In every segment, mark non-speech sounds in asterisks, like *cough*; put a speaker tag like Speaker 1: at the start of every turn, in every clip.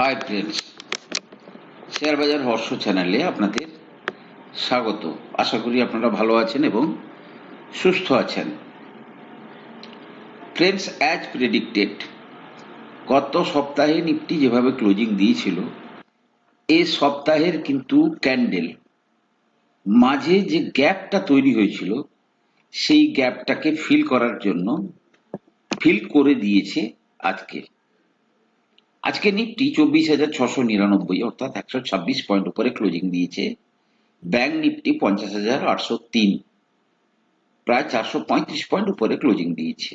Speaker 1: Hi friends, share বাজার হর্ষ চ্যানেলে আপনাদের স্বাগত। আশা করি আপনারা ভালো আছেন এবং সুস্থ আছেন। ফ্রেন্ডস অ্যাজ প্রেডিক্টেড গত সপ্তাহে নিফটি যেভাবে ক্লোজিং দিয়েছিল এই সপ্তাহের কিন্তু ক্যান্ডেল মাঝে যে গ্যাপটা তৈরি হয়েছিল, সেই গ্যাপটাকে ফিল করার জন্য ফিল করে দিয়েছে আজকে। আজকে নিফটি চব্বিশ হাজার ছশো নিরানব্বই, অর্থাৎ একশো ছাব্বিশ পয়েন্ট উপরে ক্লোজিং দিয়েছে ব্যাংক নিফটি পঞ্চাশ হাজার আটশো তিন, প্রায় চারশো পঁয়ত্রিশ পয়েন্ট উপরে ক্লোজিং দিয়েছে।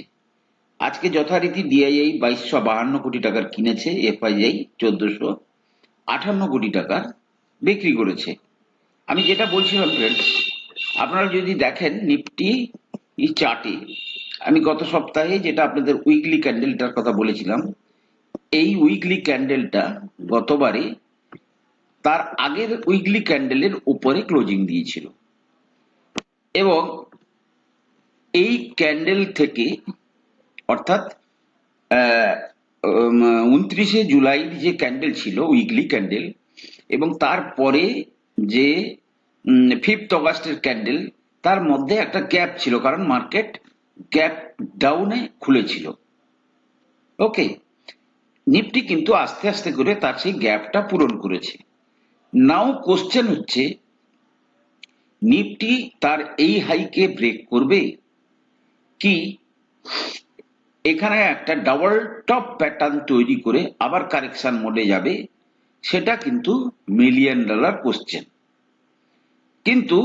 Speaker 1: আজকে যথারীতি ডিআইআই বাইশশো বাহান্ন কোটি টাকার কিনেছে, এফআইআই চোদ্দশো আটান্ন কোটি টাকার বিক্রি করেছে। আমি যেটা বলছিলাম ফ্রেন্ডস আপনারা যদি দেখেন নিফটি চার্টে আমি গত সপ্তাহে যেটা আপনাদের উইকলি ক্যান্ডেলটার কথা বলেছিলাম এই উইকলি ক্যান্ডেলটা গতবারে তার আগের উইকলি ক্যান্ডেলের উপরে ক্লোজিং দিয়েছিল। এবং এই ক্যান্ডেল থেকে অর্থাৎ উনত্রিশে জুলাইর যে ক্যান্ডেল ছিল উইকলি ক্যান্ডেল এবং তারপরে যে ফিফথ অগাস্টের ক্যান্ডেল তার মধ্যে একটা গ্যাপ ছিল, কারণ মার্কেট গ্যাপ ডাউনে খুলেছিল। ওকে নিফটি কিন্তু আস্তে আস্তে করে তার সেই গ্যাপটা পূরণ করেছে। নাও কোশ্চেন হচ্ছে নিফটি তার এই হাইকে ব্রেক করবে কি? এখানে একটা ডাবল টপ প্যাটার্ন তৈরি করে আবার কারেকশন মোডে যাবে, সেটা কিন্তু মিলিয়ন ডলার কোশ্চেন কিন্তু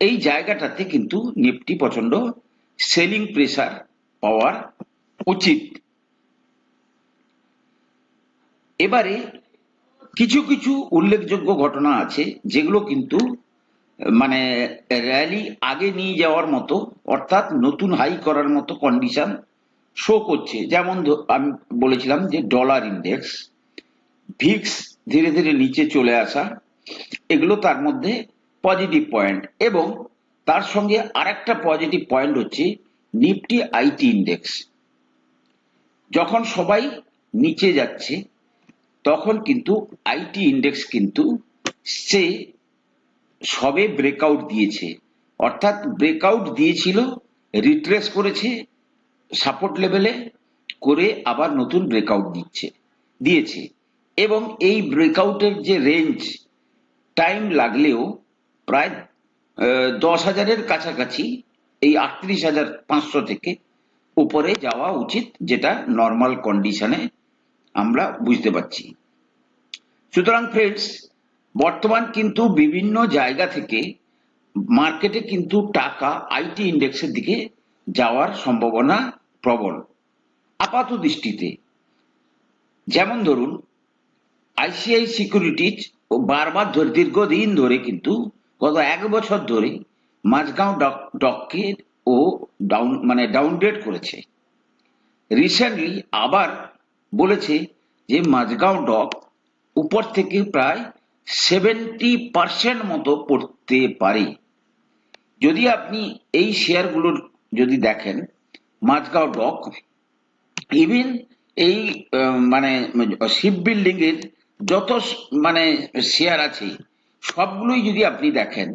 Speaker 1: এই জায়গাটাতে কিন্তু নিফটি প্রচণ্ড সেলিং প্রেসার পাওয়ার উচিত। এবারে কিছু কিছু উল্লেখযোগ্য ঘটনা আছে, যেগুলো কিন্তু মানে র্যালি আগে নিয়ে যাওয়ার মতো, অর্থাৎ নতুন হাই করার মতো কন্ডিশন শো করছে। যেমন আমি বলেছিলাম যে ডলার ইন্ডেক্স ভিক্স ধীরে ধীরে নিচে চলে আসা, এগুলো তার মধ্যে পজিটিভ পয়েন্ট এবং তার সঙ্গে আরেকটা পজিটিভ পয়েন্ট হচ্ছে নিফটি আইটি ইন্ডেক্স যখন সবাই নিচে যাচ্ছে তখন কিন্তু আইটি ইন্ডেক্স কিন্তু সে সবে ব্রেকআউট দিয়েছে। অর্থাৎ ব্রেকআউট দিয়েছিল রিট্রেস করেছে সাপোর্ট লেভেলে করে আবার নতুন ব্রেকআউট দিচ্ছে, দিয়েছে। এবং এই ব্রেকআউটের যে রেঞ্জ টাইম লাগলেও প্রায় দশ হাজারের কাছাকাছি এই আটত্রিশ হাজার পাঁচশো থেকে উপরে যাওয়া উচিত, যেটা নর্মাল কন্ডিশনে আমরা বুঝতে পারছি। সুতরাং ফ্রেন্ডস বর্তমান কিন্তু বিভিন্ন জায়গা থেকে মার্কেটে কিন্তু টাকা আইটি ইন্ডেক্সের দিকে যাওয়ার সম্ভাবনা প্রবল। আপাত দৃষ্টিতে যেমন ধরুন আইসিআই সিকিউরিটিজ ও বারবার ধরে দীর্ঘদিন ধরে কিন্তু গত এক বছর ধরে মাঝগাঁও ডককে ও ডাউন মানে ডাউনগ্রেড করেছে। রিসেন্টলি আবার বলেছে যে মাঝগাঁও ডক উপর থেকে প্রায় সেভেন্টি পার্সেন্ট মতো পড়তে পারে। যদি আপনি এই শেয়ারগুলোর যদি দেখেন মাঝগাঁও ডক ইভিন এই মানে শিপ বিল্ডিং এর যত মানে শেয়ার আছে, সবগুলোই যদি আপনি দেখেন,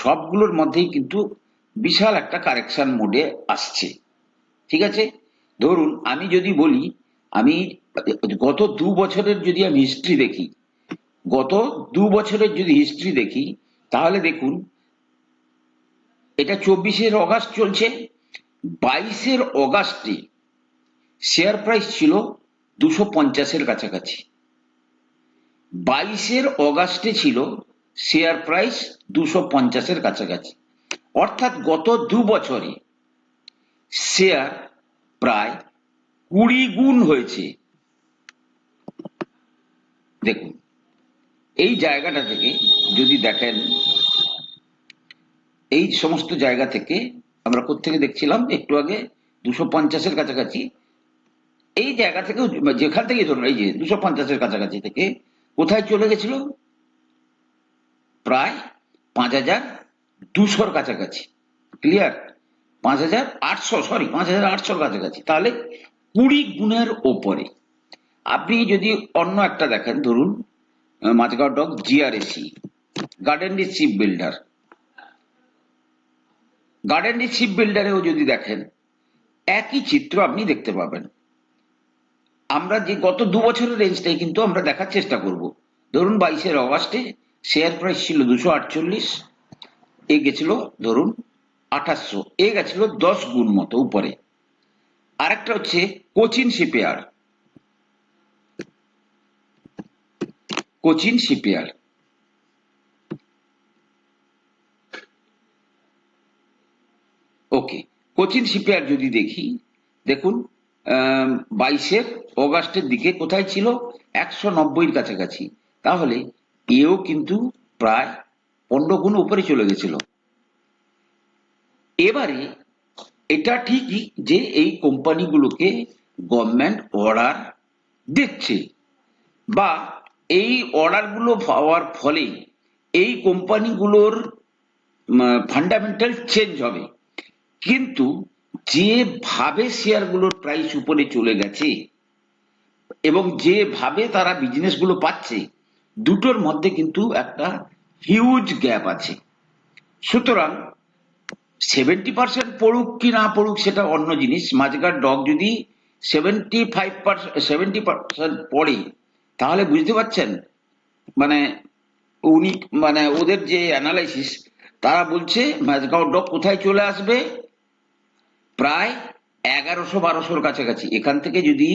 Speaker 1: সবগুলোর মধ্যেই কিন্তু বিশাল একটা কারেকশন মোডে আসছে। ঠিক আছে? ধরুন, আমি যদি বলি আমি গত দু বছরের যদি আমি হিস্ট্রি দেখি, গত দু বছরের যদি হিস্ট্রি দেখি, তাহলে দেখুন, এটা চব্বিশের অগাস্ট চলছে, বাইশের অগাস্টে শেয়ার প্রাইস ছিল দুশো পঞ্চাশের কাছাকাছি। বাইশের অগাস্টে ছিল শেয়ার প্রাইস দুশো পঞ্চাশের কাছাকাছি। অর্থাৎ গত দু বছরে শেয়ার প্রায় কুড়ি গুণ হয়েছে। দেখুন, এই জায়গাটা থেকে যদি দেখেন, এই সমস্ত জায়গা থেকে আমরা কোথেকে দেখছিলাম, একটু আগে দুশো পঞ্চাশের কাছাকাছি, এই জায়গা থেকে যেখান থেকে ধরুন, এই যে দুশো পঞ্চাশের কাছাকাছি থেকে কোথায় চলে গেছিল? প্রায় পাঁচ হাজার দুশোর কাছাকাছি। ক্লিয়ার পাঁচ হাজার আটশো সরি পাঁচ হাজার আটশোর কাছাকাছি। তাহলে কুড়ি গুণের ওপরে। আপনি যদি অন্য একটা দেখেন, ধরুন Mazagon dock GRSE garden reach ship builder garden reach ship বিল্ডারেও যদি দেখেন, একই চিত্র আপনি দেখতে পাবেন। আমরা যে গত দু বছরের রেঞ্জটাই কিন্তু আমরা দেখার চেষ্টা করব। ধরুন, বাইশের অগাস্টে শেয়ার প্রাইস ছিল দুশো আটচল্লিশ, এ গেছিল, ধরুন, আঠাশশো, এ গেছিল দশ গুণ মতো উপরে। আরেকটা হচ্ছে Cochin shipyard Cochin shipyard okay, Cochin shipyard যদি দেখি, দেখুন বাইশের অগাস্টের দিকে কোথায় ছিল? একশো নব্বইয়ের কাছাকাছি। তাহলে এও কিন্তু প্রায় পনেরো গুণ উপরে চলে গেছিল। এবারে এটা ঠিকই যে এই কোম্পানিগুলোকে গভর্নমেন্ট অর্ডার দিচ্ছে বা এই অর্ডারগুলো পাওয়ার ফলে এই কোম্পানিগুলোর ফান্ডামেন্টাল চেঞ্জ হবে। কিন্তু যেভাবে শেয়ারগুলোর প্রাইস উপরে চলে গেছে এবং যেভাবে তারা বিজনেসগুলো পাচ্ছে, দুটোর মধ্যে কিন্তু একটা হিউজ গ্যাপ আছে। সুতরাং সেভেন্টি পার্সেন্ট পড়ুক কি না পড়ুক সেটা অন্য জিনিস। মাঝগার ডগ যদি seventy five percent seventy percent পড়ে, তাহলে বুঝতে পারছেন? মানে উনি মানে ওদের যে অ্যানালাইসিস তারা বলছে মাঝগাঁও ডগ কোথায় চলে আসবে? প্রায় এগারোশো বারোশোর কাছাকাছি। এখান থেকে যদি,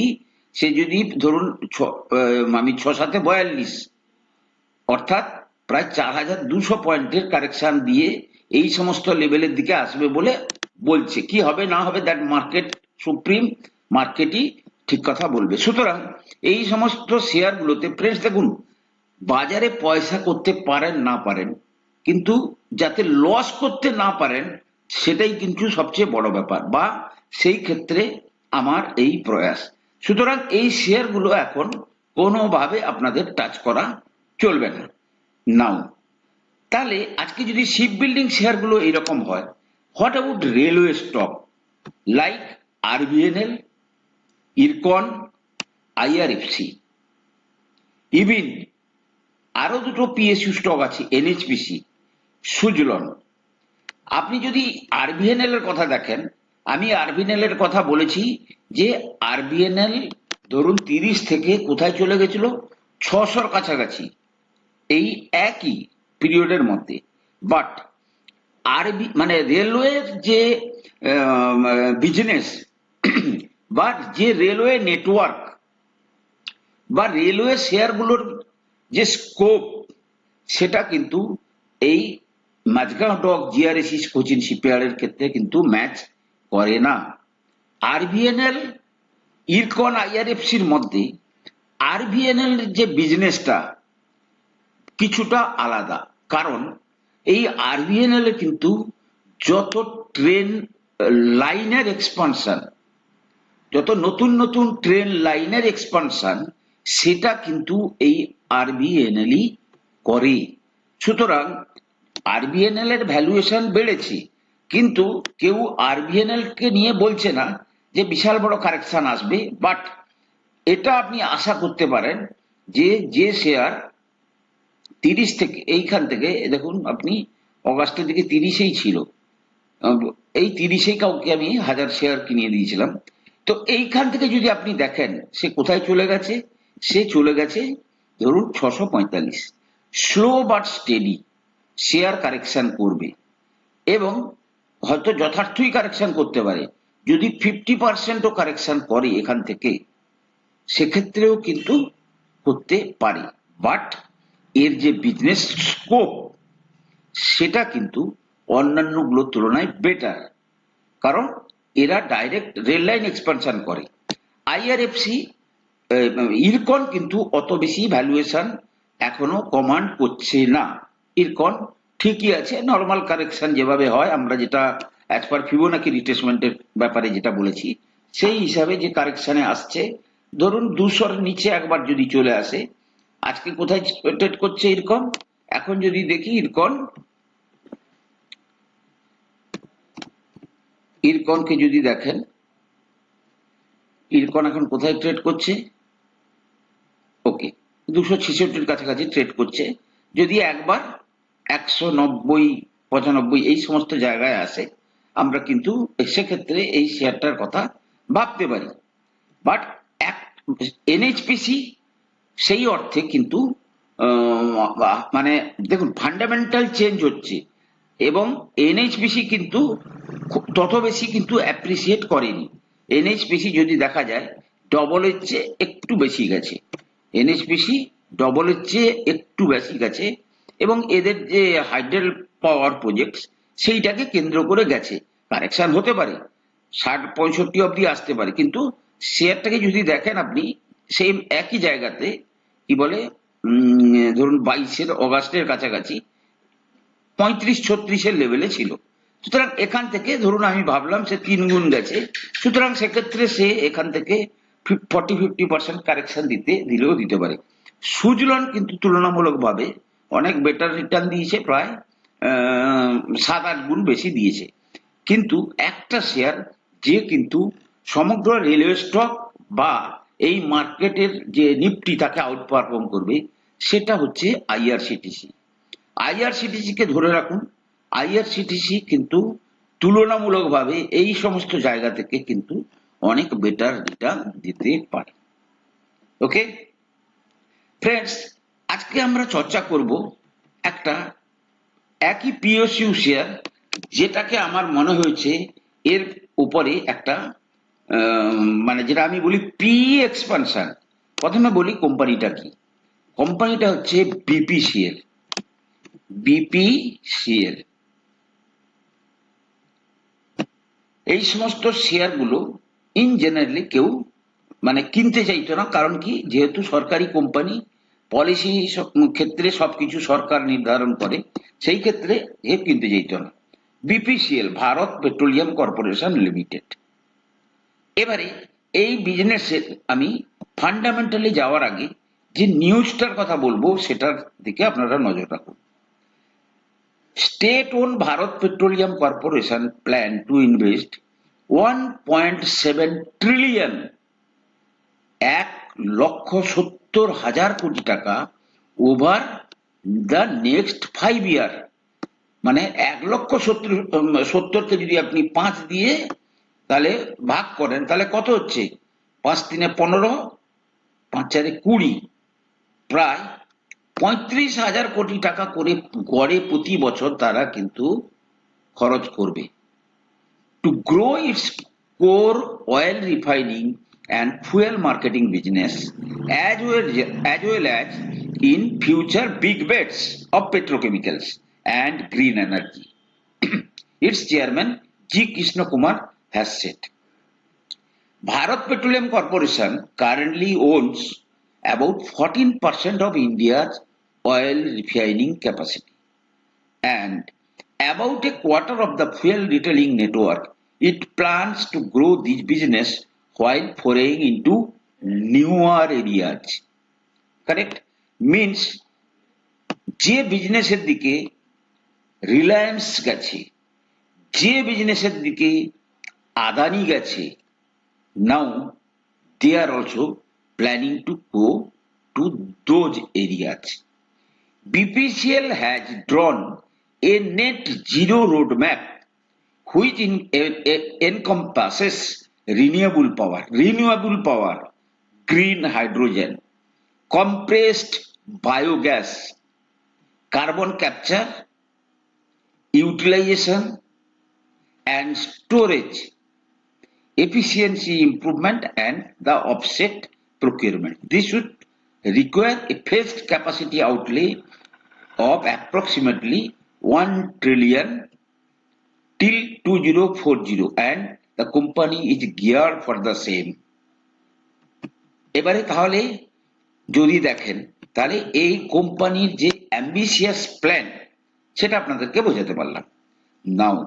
Speaker 1: সে যদি ধরুন আমি ছ সাথে বয়াল্লিশ, অর্থাৎ প্রায় চার হাজার দুশো পয়েন্টের কারেকশন দিয়ে এই সমস্ত লেভেলের দিকে আসবে বলে বলছে। কি হবে, না হবে দ্যাট মার্কেট সুপ্রিম মার্কেটই ঠিক কথা বলবে। সুতরাং এই সমস্ত শেয়ারগুলোতে ফ্রেন্ডস দেখুন, বাজারে পয়সা করতে পারেন, না পারেন, কিন্তু যাতে লস করতে না পারেন, সেটাই কিন্তু সবচেয়ে বড় ব্যাপার বা সেই ক্ষেত্রে আমার এই প্রয়াস। সুতরাং এই শেয়ারগুলো এখন কোনোভাবে আপনাদের টাচ করা চলবে না। নাও তাহলে আজকে যদি শিপ বিল্ডিং শেয়ারগুলো এরকম হয় what about railway stock like R RVNL IRCON IRFC even আরও দুটো পিএসইউ স্টক আছে এনএইচপিসি সুজলন। আপনি যদি আরবিএনএল এর কথা দেখেন, আমি আরবিএনএল এর কথা বলেছি যে আরবিএনএল ধরুন তিরিশ থেকে কোথায় চলে গেছিল? ছশোর কাছাকাছি। এই একই পিরিয়ডের মধ্যে। বাট আরবি মানে রেলওয়ের যে বিজনেস *coughs* বা যে রেলওয়ে নেটওয়ার্ক বা রেলওয়ে শেয়ারগুলোর যে স্কোপ সেটা কিন্তু এই মাঝগাঁও ডক জিআরএসি কোচিন শিপইয়ার্ডের ক্ষেত্রে কিন্তু ম্যাচ করে না। আরবিএনএল ইরকন আইআরএফসির মধ্যে আরবিএনএল যে বিজনেসটা কিছুটা আলাদা। কারণ এই আরবিএনএল এ কিন্তু যত ট্রেন লাইনের এক্সপানশন যত নতুন নতুন ট্রেন লাইনের এক্সপানশন সেটা কিন্তু এই আরবিএনএলই করে। সুতরাং আরবিএনএল এর ভ্যালুয়েশন বেড়েছে, কিন্তু কেউ আরবিএনএল কে নিয়ে বলছে না যে বিশাল বড় কারেকশন আসবে বাট এটা আপনি আশা করতে পারেন যে যে শেয়ার তিরিশ থেকে, এইখান থেকে দেখুন, আপনি অগাস্টের দিকে তিরিশেই ছিল। এই তিরিশেই কাউকে আমি হাজার শেয়ার কিনিয়ে দিয়েছিলাম। তো এইখান থেকে যদি আপনি দেখেন, সে কোথায় চলে গেছে? সে চলে গেছে, ধরুন, ছশো পঁয়তাল্লিশ। Slow but steady share correction করবে। এবং হয়তো যথার্থই কারেকশন করতে পারে। যদি ফিফটি পার্সেন্টও কারেকশন করে এখান থেকে, সেক্ষেত্রেও কিন্তু করতে পারে। বাট এর যে বিজনেস স্কোপ সেটা কিন্তু অন্যান্যগুলোর তুলনায় বেটার কারণ এরা ডাইরেক্ট রেল লাইন এক্সপানশন করে। আইআরএফসি ইরকন কিন্তু অত বেশি ভ্যালুয়েশন এখনও কমান্ড করছে না। ইরকন ঠিকই আছে নর্মাল কারেকশন যেভাবে হয়, আমরা যেটা অ্যাজ পার ফিবোনাকি রিটেসমেন্টের ব্যাপারে যেটা বলেছি, সেই হিসাবে যে কারেকশনে আসছে, ধরুন দুশোর নিচে একবার যদি চলে আসে আজকে কোথায় ট্রেড করছে ইরকন? এখন যদি দেখি ইরকন, ইরকনকে যদি দেখেন, ইরকন এখন কোথায় ট্রেড করছে? ওকে, দুশো ছেষট্টির কাছাকাছি ট্রেড করছে। যদি একবার একশো নব্বই, পঁচানব্বই এই সমস্ত জায়গায় আসে, আমরা কিন্তু সেক্ষেত্রে এই শেয়ারটার কথা ভাবতে পারি। বাট এক, এনএইচপিসি সেই অর্থে কিন্তু মানে দেখুন ফান্ডামেন্টাল চেঞ্জ হচ্ছে এবং এনএইচপিসি কিন্তু তত বেশি কিন্তু অ্যাপ্রিসিয়েট করেনি। এনএইচপিসি যদি দেখা যায় ডবলের চেয়ে একটু বেশি গেছে। এনএইচপিসি ডবলের চেয়ে একটু বেশি গেছে এবং এদের যে হাইড্রেল পাওয়ার প্রজেক্ট সেইটাকে কেন্দ্র করে গেছে। কারেকশন হতে পারে, ষাট, পঁয়ষট্টি অবধি আসতে পারে, কিন্তু শেয়ারটাকে যদি দেখেন আপনি সেই একই জায়গাতে কি বলে? ধরুন বাইশের, অগাস্টের কাছাকাছি পঁয়ত্রিশ, ছত্রিশের লেভেলে ছিল। সুতরাং এখান থেকে ধরুন আমি ভাবলাম সে তিন গুণ গেছে। সুতরাং সেক্ষেত্রে সে এখান থেকে ফর্টি, ফিফটি পার্সেন্ট কারেকশন দিতে, দিলেও দিতে পারে। সুজলন কিন্তু তুলনামূলকভাবে অনেক বেটার রিটার্ন দিয়েছে, প্রায় সাত, আট গুণ বেশি দিয়েছে। কিন্তু একটা শেয়ার যে কিন্তু সমগ্র রেলওয়ে স্টক বা এই মার্কেটের যে নিফটি, তাকে আউট পারফর্ম করবে, সেটা হচ্ছে আইআরসিটিসি কে ধরে রাখুন আইআরসিটিসি কিন্তু তুলনামূলকভাবে এই সমস্ত জায়গা থেকে কিন্তু অনেক বেটার রিটার্ন দিতে পারে। ওকে ফ্রেন্ডস আজকে আমরা চর্চা করব একটা একই পিএসইউ শেয়ার যেটাকে আমার মনে হয়েছে এর উপরে একটা মানে যেটা আমি বলি পি এক্সপানশন প্রথমে বলি কোম্পানিটা কি? কোম্পানিটা হচ্ছে বিপিসিএল বিপিসিএল এই সমস্ত শেয়ারগুলো ইন জেনারেলি কেউ মানে কিনতে চাইতো না, কারণ কি? যেহেতু সরকারি কোম্পানি পলিসি ক্ষেত্রে সবকিছু সরকার নির্ধারণ করে, সেই ক্ষেত্রে এ কিনতে চাইতো না। BPCL Bharat petroleum corporation limited. এবারে এই বিজনেসের আমি ফান্ডামেন্টালি যাওয়ার আগে যে নিউজটার কথা বলব, সেটার দিকে আপনারা নজর রাখুন। State own Bharat petroleum corporation plan to invest one point seven trillion এক লক্ষ সত্তর হাজার কোটি টাকা over the next five year মানে এক লক্ষ সত্তর সত্তরকে যদি আপনি পাঁচ দিয়ে তাহলে ভাগ করেন, তাহলে কত হচ্ছে? পাঁচ দিনে পনেরো, পাঁচ চারে কুড়ি। প্রায় পঁয়ত্রিশ হাজার কোটি টাকা করে গড়ে প্রতি বছর তারা কিন্তু খরচ করবে। To grow its core oil refining and fuel marketing business as well as well as in future big bets of petrochemicals and green energy its chairman G Krishna Kumar has said. Bharat Petroleum Corporation currently owns about 14% of India's oil refining capacity and about a quarter of the fuel retailing network. It plans to grow this business while foraying into newer areas. Correct? Means যে বিজনেসের দিকে রিলায়েন্স গেছে যে বিজনেসের দিকে আদানি গেছে। Now they are also planning to go to those areas BPCL has drawn a net zero road map which in encompasses renewable power renewable power green hydrogen compressed biogas carbon capture utilisation and storage efficiency improvement, and the offset procurement. This should require a phased capacity outlay of approximately 1 trillion till 2040 and the company is geared for the same এবারে তাহলে যদি দেখেন তাহলে এই কোম্পানির যে ambitious plan সেটা আপনাদেরকে বোঝাতে পারলাম নাও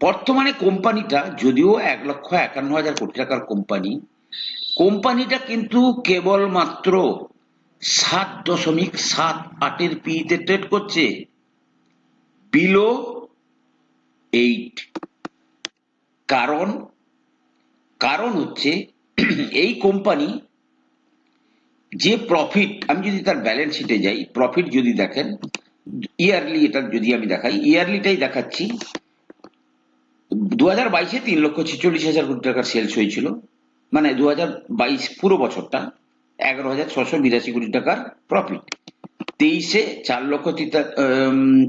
Speaker 1: বর্তমানে কোম্পানিটা, যদিও এক লক্ষ একান্ন হাজার কোটি টাকার কোম্পানি, কোম্পানিটা কিন্তু কেবলমাত্র সাত দশমিক সাত আটের পিতে ট্রেড করছে বিলো এইট কারণ কারণ হচ্ছে, এই কোম্পানি যে প্রফিট আমি যদি তার ব্যালেন্স শিটে যাই প্রফিট যদি দেখেন ইয়ারলি এটা যদি আমি দেখাই ইয়ারলিটাই দেখাচ্ছি দু হাজার বাইশে তিন লক্ষ ছেচল্লিশ হাজার কোটি টাকার সেলস হয়েছিল। মানে দু হাজার বাইশ পুরো বছরটা এগারো হাজার ছশো বিরাশি কোটি টাকার প্রফিট তেইশে চার লক্ষ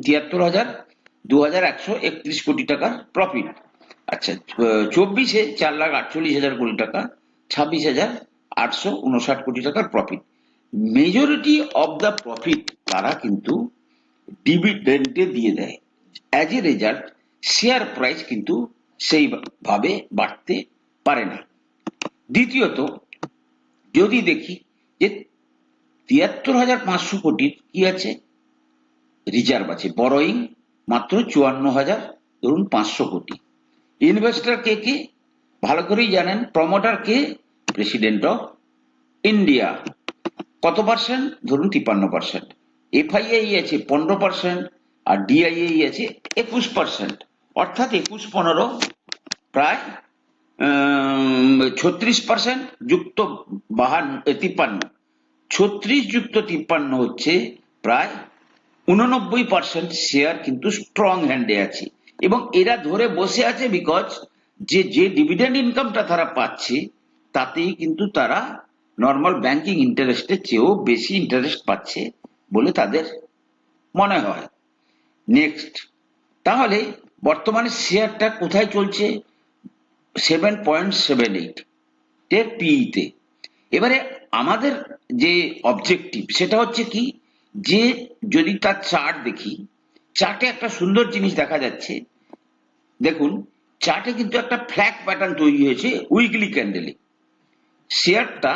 Speaker 1: তিয়াত্তর হাজার দু হাজার একশো একত্রিশ কোটি টাকার প্রফিট আচ্ছা চব্বিশে চার লাখ আটচল্লিশ হাজার কোটি টাকা, ছাব্বিশ হাজার আটশো উনষাট কোটি টাকার profit majority of the profit তারা কিন্তু ডিভিডেন্ডে দিয়ে দেয়। As a result share price কিন্তু সেইভাবে বাড়তে পারে না। দ্বিতীয়ত, যদি দেখি যে তিয়াত্তর হাজার পাঁচশো কোটির কি আছে? রিজার্ভ আছে বড়োইং মাত্র চুয়ান্ন হাজার, ধরুন পাঁচশো কোটি। ইনভেস্টর কে কে? ভালো করেই জানেন প্রমোটার কে? প্রেসিডেন্ট অফ ইন্ডিয়া কত পার্সেন্ট ধরুন তিপ্পান্ন পার্সেন্ট এফআইআই আছে পনেরো পার্সেন্ট আর ডিআইআই আছে একুশ পার্সেন্ট অর্থাৎ একুশ পনেরো প্রায় ছত্রিশ পার্সেন্ট যুক্ত বাহান্ন তিপ্পান্ন। ছত্রিশ যুক্ত তিপ্পান্ন হচ্ছে প্রায় উননব্বই পার্সেন্ট শেয়ার কিন্তু স্ট্রং হ্যান্ডে আছে। এবং এরা ধরে বসে আছে বিকজ যে যে ডিভিডেন্ড ইনকামটা তারা পাচ্ছে, তাতেই কিন্তু তারা নর্মাল ব্যাংকিং ইন্টারেস্টের চেয়েও বেশি ইন্টারেস্ট পাচ্ছে বলে তাদের মনে হয়। নেক্সট তাহলে বর্তমানে শেয়ারটা কোথায় চলছে? সেভেন পয়েন্ট সেভেন এইট এর পিইতে এবারে আমাদের যে অবজেক্টিভ সেটা হচ্ছে কি? যে যদি তার চার্ট দেখি চার্টে একটা সুন্দর জিনিস দেখা যাচ্ছে। দেখুন চার্টে কিন্তু একটা ফ্ল্যাগ প্যাটার্ন তৈরি হয়েছে উইকলি ক্যান্ডেলে শেয়ারটা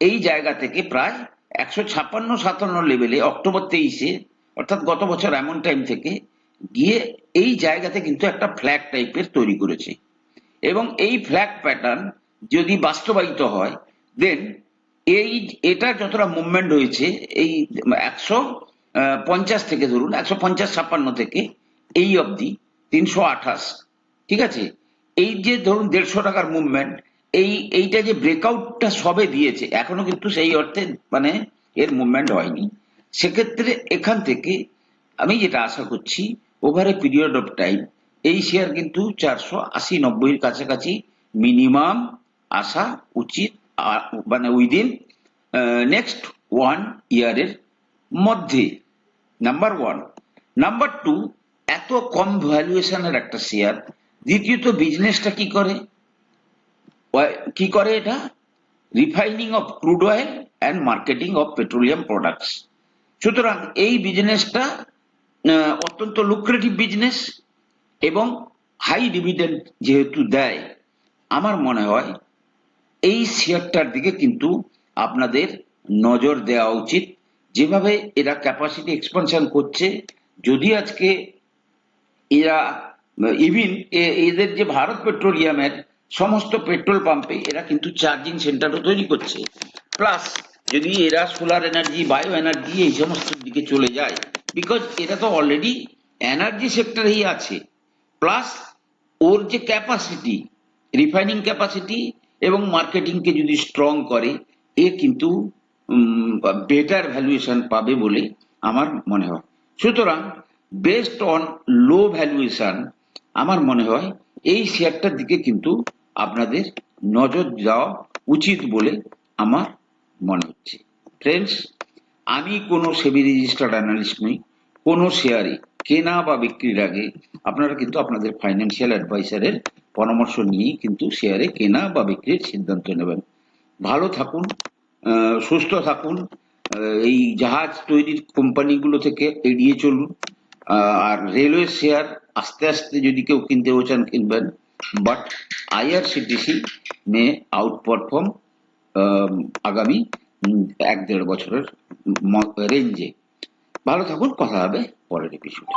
Speaker 1: এই জায়গা থেকে প্রায় একশো ছাপ্পান্ন সাতান্ন লেভেলে অক্টোবর তেইশে, অর্থাৎ গত বছর এমন টাইম থেকে গিয়ে এই জায়গাতে কিন্তু একটা ফ্ল্যাগ টাইপের তৈরি করেছে। এবং এই ফ্ল্যাগ প্যাটার্ন যদি বাস্তবায়িত হয় দেন এই এটা যতটা মুভমেন্ট হয়েছে এই একশো পঞ্চাশ থেকে ধরুন, একশো পঞ্চাশ ছাপ্পান্ন থেকে এই অবধি তিনশো আঠাশ, ঠিক আছে? এই যে ধরুন দেড়শো টাকার মুভমেন্ট এই, এইটা যে ব্রেকআউটটা সবে দিয়েছে, এখনও কিন্তু সেই অর্থে মানে এর মুভমেন্ট হয়নি। সেক্ষেত্রে এখান থেকে আমি যেটা আশা করছি over a period of time, এই শেয়ার কিন্তু চারশো আশি নব্বইয়ের কাছাকাছি মিনিমাম আসা উচিত মানে উইদিন নেক্সট ওয়ান ইয়ারের মধ্যে। Number one. নাম্বার টু, এত কম ভ্যালুয়েশনের একটা শেয়ার। দ্বিতীয়ত, বিজনেসটা কি করে? কি করে এটা? Refining of crude oil and marketing of petroleum products. সুতরাং এই বিজনেসটা অত্যন্ত লুক্রেটিভ বিজনেস এবং হাই ডিভিডেন্ড যেহেতু দেয়, আমার মনে হয় এই শেয়ারটার দিকে কিন্তু আপনাদের নজর দেওয়া উচিত। যেভাবে এরা ক্যাপাসিটি এক্সপানশন করছে, যদি আজকে এরা ইভিন এদের যে ভারত পেট্রোলিয়ামের সমস্ত পেট্রোল পাম্পে এরা কিন্তু চার্জিং সেন্টারও তৈরি করছে। প্লাস যদি এরা সোলার এনার্জি বায়ো এনার্জি এই সমস্ত দিকে চলে যায় বিকজ এটা তো অলরেডি এনার্জি সেক্টরেই আছে প্লাস ওর যে ক্যাপাসিটি রিফাইনিং ক্যাপাসিটি এবং মার্কেটিংকে যদি স্ট্রং করে, এ কিন্তু বেটার ভ্যালুয়েশন পাবে বলে আমার মনে হয়। সুতরাং বেসড অন লো ভ্যালুয়েশন আমার মনে হয় এই শেয়ারটার দিকে কিন্তু আপনাদের নজর দেওয়া উচিত বলে আমার মনে হচ্ছে। ফ্রেন্ডস আমি কোনো সেবি রেজিস্টার্ড অ্যানালিস্ট নই, কোনো শেয়ারে কেনা বা বিক্রির আগে আপনারা কিন্তু আপনাদের ফাইন্যান্সিয়াল অ্যাডভাইসারের পরামর্শ নিয়েই কিন্তু শেয়ারে কেনা বা বিক্রির সিদ্ধান্ত নেবেন। ভালো থাকুন সুস্থ থাকুন এই জাহাজ তৈরির কোম্পানিগুলো থেকে এড়িয়ে চলুন। আর রেলওয়ে শেয়ার আস্তে আস্তে যদি কেউ কিনতেও চান কিনবেন but IRCTC may outperform আগামী এক দেড় বছরের রেঞ্জে ভালো থাকুন কথা হবে পরের এপিসোডে